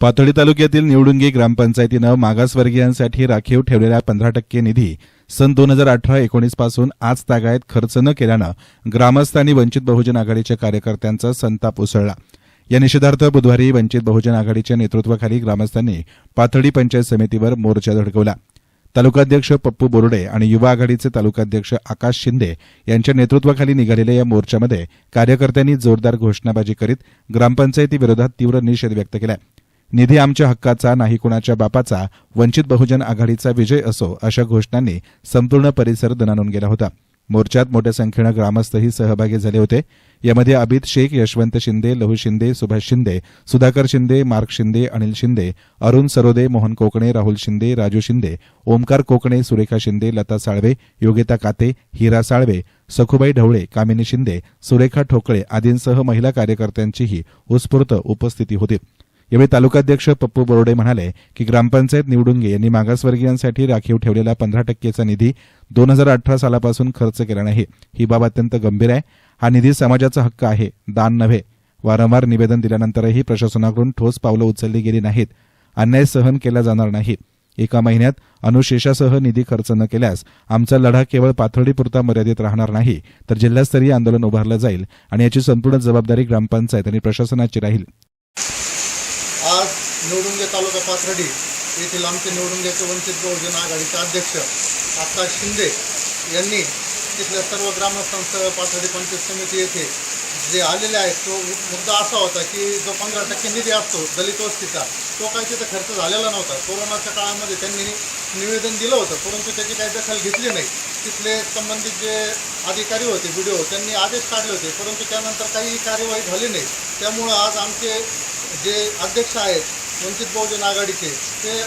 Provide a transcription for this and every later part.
पातळी तालुक्यातील निवडुंगी ग्रामपंचायतीनं मागासवर्गीयांसाठी राखीव ठेवलेला पंधरा टक्के निधी सन दोन हजार अठरा एकोणीसपासून आज तागायत खर्च न केल्यानं ग्रामस्थांनी वंचित बहुजन आघाडीच्या कार्यकर्त्यांचा संताप उसळला. या निषेधार्थ बुधवारी वंचित बहुजन आघाडीच्या नेतृत्वाखाली ग्रामस्थांनी पाथडी पंचायत समितीवर मोर्चा धडकवला. तालुकाध्यक्ष पप्पू बोर्डे आणि युवा आघाडीचे तालुकाध्यक्ष आकाश शिंदे यांच्या नेतृत्वाखाली निघालेल्या या मोर्चामध्ये कार्यकर्त्यांनी जोरदार घोषणाबाजी करीत ग्रामपंचायतीविरोधात तीव्र निषेध व्यक्त केला निधी आमच्या हक्काचा नाही कुणाच्या बापाचा वंचित बहुजन आघाडीचा विजय असो अशा घोषणांनी संपूर्ण परिसर दणानून गेला होता. मोर्चात मोठ्या संख्येनं ग्रामस्थही सहभागी झाले होते. यामध्ये अबिद शेख यशवंत शिंदे लहू शिंदे सुभाष शिंदे सुधाकर शिंदे मार्क शिंदे अनिल शिंदे अरुण सरोदे मोहन कोकणे राहुल शिंदे राजू शिंदे ओमकार कोकणे सुरेखा शिंदे लता साळवे योगिता काते हिरा साळवे सखुबाई ढवळे कामिनी शिंदे सुरेखा ठोकळे आदींसह महिला कार्यकर्त्यांचीही उत्स्फूर्त उपस्थिती होती. यावेळी तालुकाध्यक्ष पप्पू बोर्डे म्हणाले की ग्रामपंचायत निवडुंगे यांनी मागासवर्गीयांसाठी राखीव ठेवलेला पंधरा टक्केचा निधी दोन हजार अठरा सालापासून खर्च केला नाही. ही बाब अत्यंत गंभीर आहे. हा निधी समाजाचा हक्क आहे. दान नव्हे. वारंवार निवेदन दिल्यानंतरही प्रशासनाकडून ठोस पावलं उचलली गेली नाहीत. अन्याय सहन केला जाणार नाही. एका महिन्यात अनुशेषासह निधी खर्च न केल्यास आमचा लढा केवळ पाथर्डीपुरता मर्यादित राहणार नाही तर जिल्हास्तरीय आंदोलन उभारलं जाईल आणि याची संपूर्ण जबाबदारी ग्रामपंचायत आणि प्रशासनाची राहील. आज निवडुंगे तालुका पाथर्डी येथील आमचे निवडुंग्याचे वंचित बहुजन आघाडीचे अध्यक्ष आकाश शिंदे यांनी तिथल्या सर्व ग्रामस्थांसह पाथर्डी पंचायत समिती येथे जे आलेले आहेत तो मुद्दा असा होता की जो पंधरा टक्के निधी असतो दलित वस्तीचा तो काही तिथं खर्च झालेला नव्हता. कोरोनाच्या काळामध्ये त्यांनी निवेदन दिलं होतं परंतु त्याची काही दखल घेतली नाही. तिथले संबंधित जे अधिकारी होते व्हिडिओ त्यांनी आदेश काढले होते. परंतु त्यानंतर काही कार्यवाही झाली नाही. त्यामुळं आज आमचे जे अध्यक्ष आहेत वंचित बहुजन आघाडीचे ते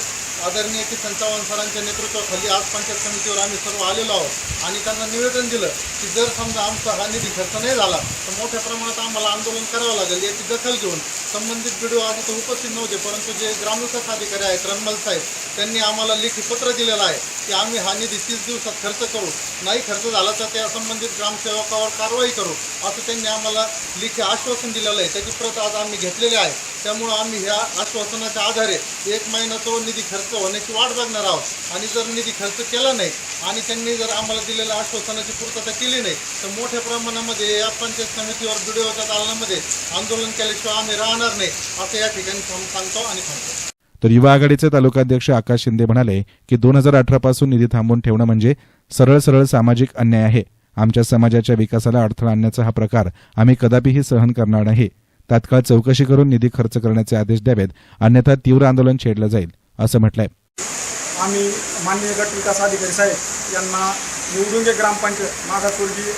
आदरणीय किसन चव्हाण सरांच्या नेतृत्वाखाली आज पंचायत समितीवर आम्ही सर्व आलेलो आहोत. आणि त्यांना निवेदन दिलं की जर समजा आमचा हा निधी खर्च नाही झाला तर मोठ्या प्रमाणात आम्हाला आंदोलन करावं लागेल याची दखल घेऊन संबंधित व्हिडिओ आधी तर उपस्थित नव्हते परंतु जे ग्रामविकास अधिकारी आहेत रणमल साहेब त्यांनी आम्हाला लेखी पत्र दिलेलं आहे की आम्ही हा निधी तीस दिवसात खर्च करू. नाही खर्च झाला तर त्या संबंधित ग्रामसेवकावर कारवाई करू असं त्यांनी आम्हाला लेखी आश्वासन दिलेलं आहे. त्याची प्रत आज आम्ही घेतलेली आहे. त्यामुळं आम्ही ह्या आश्वासनाच्या आधारे एक महिना तो निधी खर्च होण्याची वाट बघणार आहोत. आणि जर निधी खर्च केला नाही आणि त्यांनी जर आम्हाला दिलेल्या आश्वासनाची पूर्तता केली नाही तर मोठ्या प्रमाणामध्ये या पंचायत समितीवर व्हिडिओच्या दालनामध्ये आंदोलन केल्याशिवाय आम्ही राहणार नाही. असं या ठिकाणी सांग- सांगतो आणि सांगतो तर युवा आघाडीचे तालुकाध्यक्ष आकाश शिंदे म्हणाले की दोन हजार अठरा पासून निधी थांबवून ठेवणं म्हणजे सरळ सरळ सामाजिक अन्याय आहे. आमच्या समाजाच्या विकासाला अडथळा आणण्याचा हा प्रकार आम्ही कदापिही सहन करणार नाही. तात्काळ चौकशी करून निधी खर्च करण्याचे आदेश द्यावेत अन्यथा तीव्र आंदोलन छेडलं जाईल असं म्हटलंय. आम्ही माननीय गट विकास अधिकारी साहेब यांना निवडुंगे ग्रामपंचायत. मागासवर्गीय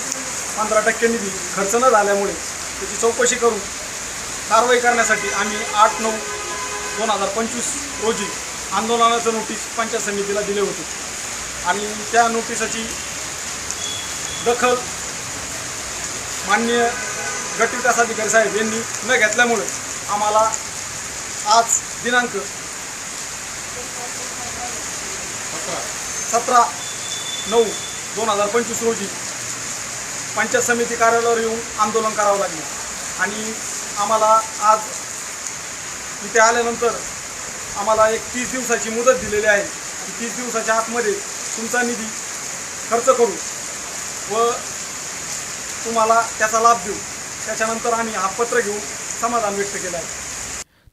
पंधरा टक्के निधी खर्च न झाल्यामुळे त्याची चौकशी करून कारवाई करण्यासाठी आम्ही आठ नऊ दोन हजार पंचवीस रोजी आंदोलनाचं नोटीस पंचायत समितीला दिले होते. आणि त्या नोटिसाची दखल माननीय गटविकास अधिकारी साहेब यांनी न घेतल्यामुळे आम्हाला आज दिनांक सतरा नऊ दोन हजार पंचवीस रोजी पंचायत समिती कार्यालयावर येऊन आंदोलन करावं लागले. आणि आम्हाला आज इथे आल्यानंतर आम्हाला एक तीस दिवसाची मुदत दिलेली आहे. तीस दिवसाच्या आतमध्ये तुमचा निधी खर्च करू व तुम्हाला त्याचा लाभ देऊ. त्याच्यानंतर आम्ही हा पत्र घेऊन समाधान व्यक्त केलं आहे.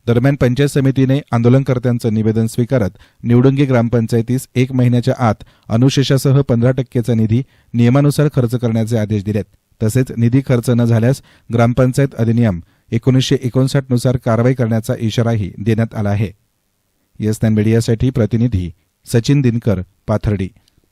दरम्यान पंचायत समितीने आंदोलनकर्त्यांचं निवेदन स्वीकारत निवडुंगी ग्रामपंचायतीस एक महिन्याच्या आत अनुशेषासह पंधरा टक्केचा निधी नियमानुसार खर्च करण्याचे आदेश दिलेत. तसेच निधी खर्च न झाल्यास ग्रामपंचायत अधिनियम एकोणीसशे एकोणसाठनुसार कारवाई करण्याचा इशाराही देण्यात आला आहे. येस मीडियासाठी प्रतिनिधी सचिन दिनकर पाथर्डी.